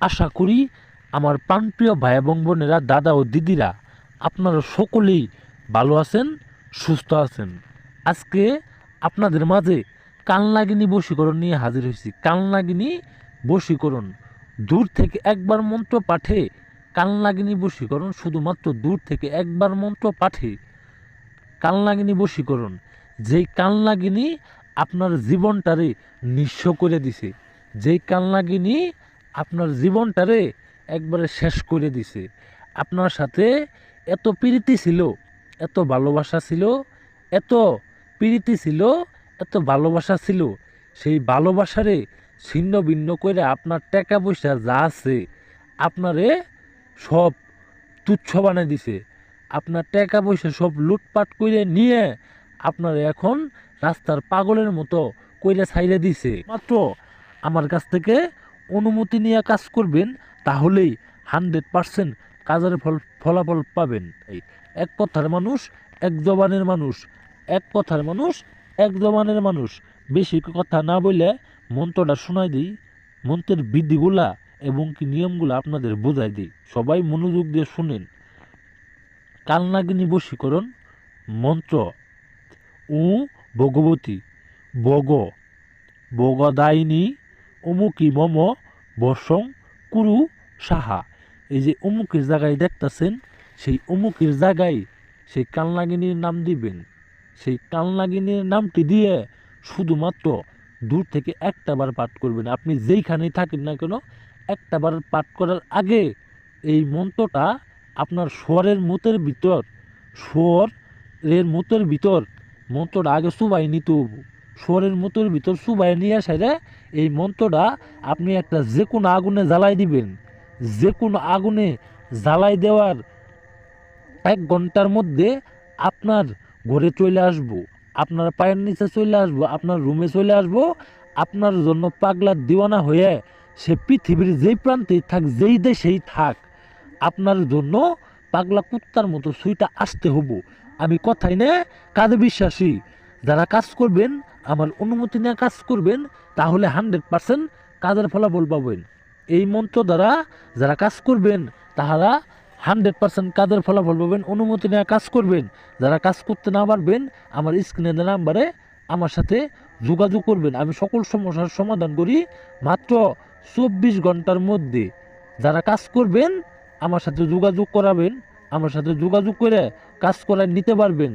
আশা করি আমার প্রাণপ্রিয় ভাই এবং বোনেরা, দাদা ও দিদিরা, আপনারা সকলেই ভালো আছেন, সুস্থ আছেন। আজকে আপনাদের মাঝে কালনাগিনী বশীকরণ নিয়ে হাজির হয়েছি। কালনাগিনী বশীকরণ, দূর থেকে একবার মন্ত্র পাঠে কালনাগিনী বশীকরণ, শুধুমাত্র দূর থেকে একবার মন্ত্র পাঠে কালনাগিনী বশীকরণ, যেই কালনাগিনী আপনার জীবনটারে নিঃস্ব করে দিছে, যেই কালনাগিনী আপনার জীবনটারে একবারে শেষ করে দিছে। আপনার সাথে এত প্রীতি ছিল, এত ভালোবাসা ছিল, এত প্রীতি ছিল, এত ভালোবাসা ছিল, সেই ভালোবাসারে ছিন্ন ভিন্ন করে আপনার টাকা পয়সা যা আছে আপনারে সব তুচ্ছ বানিয়ে দিছে। আপনার টাকা পয়সা সব লুটপাট করে নিয়ে আপনার এখন রাস্তার পাগলের মতো কইরা ছাইরে দিছে। মাত্র আমার কাছ থেকে অনুমতি নিয়ে কাজ করবেন, তাহলেই হান্ড্রেড পারসেন্ট কাজের ফল, ফলাফল পাবেন। এই এক কথার মানুষ, এক জবানের মানুষ, এক কথার মানুষ, এক জবানের মানুষ। বেশি কথা না বলে মন্ত্রটা শোনাই দিই, মন্ত্রের বিধিগুলা এবং কি নিয়মগুলো আপনাদের বোঝাই দিই। সবাই মনোযোগ দিয়ে শুনেন। কালনাগিনী বশীকরণ, মন্ত্র, উ, ভগবতী, বগ, বগদায়িনী অমুকি মম বসং কুরু সাহা। এই যে অমুকের জায়গায় দেখতাছেন, সেই অমুকের জায়গায় সেই কালনাগিনীর নাম দিবেন। সেই কালনাগিনীর নামটি দিয়ে শুধুমাত্র দূর থেকে একটা বার পাঠ করবেন। আপনি যেইখানেই থাকেন না কেন, একটা বার পাঠ করার আগে এই মন্ত্রটা আপনার স্বরের মতের ভিতর, স্বরের মতের ভিতর মন্ত্রটা আগে সুবাই নিতে স্বরের মতের ভিতর সুবাই নিয়ে আসারে এই মন্ত্রটা আপনি একটা যে কোনো আগুনে জ্বালাই দিবেন। যে কোনো আগুনে জ্বালাই দেওয়ার এক ঘণ্টার মধ্যে আপনার ঘরে চলে আসব, আপনার পায়ের নিচে চলে আসব, আপনার রুমে চলে আসব, আপনার জন্য পাগলার দিওয়ানা হয়ে সে পৃথিবীর যেই প্রান্তে থাক, যেই দেশেই থাক, আপনার জন্য পাগলা কুত্তার মতো সুইটা আসতে হব। আমি কথাই নে কাজে বিশ্বাসী, যারা কাজ করবেন আমার অনুমতি নিয়ে কাজ করবেন, তাহলে হান্ড্রেড পারসেন্ট কাজের ফলাফল পাবেন। এই মন্ত্র দ্বারা যারা কাজ করবেন, তাহারা হান্ড্রেড পার্সেন্ট কাজের ফলাফল পাবেন, অনুমতি নেওয়া কাজ করবেন। যারা কাজ করতে না পারবেন, আমার স্ক্রিনে নাম্বারে আমার সাথে যোগাযোগ করবেন। আমি সকল সমস্যার সমাধান করি মাত্র চব্বিশ ঘণ্টার মধ্যে। যারা কাজ করবেন, আমার সাথে যোগাযোগ করাবেন, আমার সাথে যোগাযোগ করে কাজ করায় নিতে পারবেন।